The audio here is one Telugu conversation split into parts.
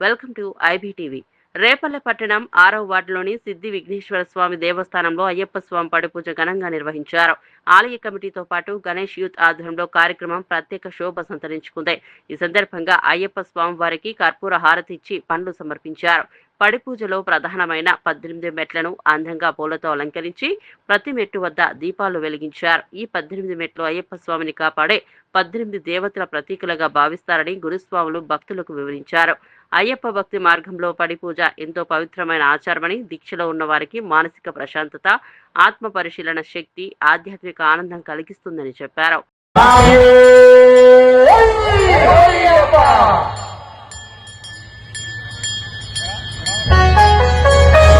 Welcome to IBTV. రేపల్లె పట్టణం ఆరవ వార్డులోని సిద్ధి విఘ్నేశ్వర స్వామి దేవస్థానంలో అయ్యప్ప స్వామి పడిపూజ ఘనంగా నిర్వహించారు. ఆలయ కమిటీతో పాటు గణేష్ యూత్ ఆధ్వర్యంలో కార్యక్రమం ప్రత్యేక శోభ సంతరించుకుంది. ఈ సందర్భంగా అయ్యప్ప స్వామి వారికి కర్పూర హారతి ఇచ్చి పండ్లు సమర్పించారు. పడి పూజలో ప్రధానమైన పద్దెనిమిది మెట్లను అందంగా పూలతో అలంకరించి ప్రతి మెట్టు వద్ద దీపాలు వెలిగించారు. ఈ పద్దెనిమిది మెట్లు అయ్యప్ప స్వామిని కాపాడే పద్దెనిమిది దేవతల ప్రతీకలుగా భావిస్తారని గురుస్వాములు భక్తులకు వివరించారు. అయ్యప్ప భక్తి మార్గంలో పడి పూజ ఎంతో పవిత్రమైన ఆచారమని దీక్షలో ఉన్న వారికి మానసిక ప్రశాంతత ఆత్మ పరిశీలన శక్తి ఆధ్యాత్మిక ఆనందం కలిగిస్తుందని చెప్పారు.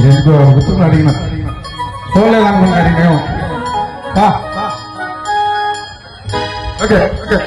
ఎందుకో కూర్చుని అడిగిన పోలేదనుకున్నాడు మేము బా. Okay okay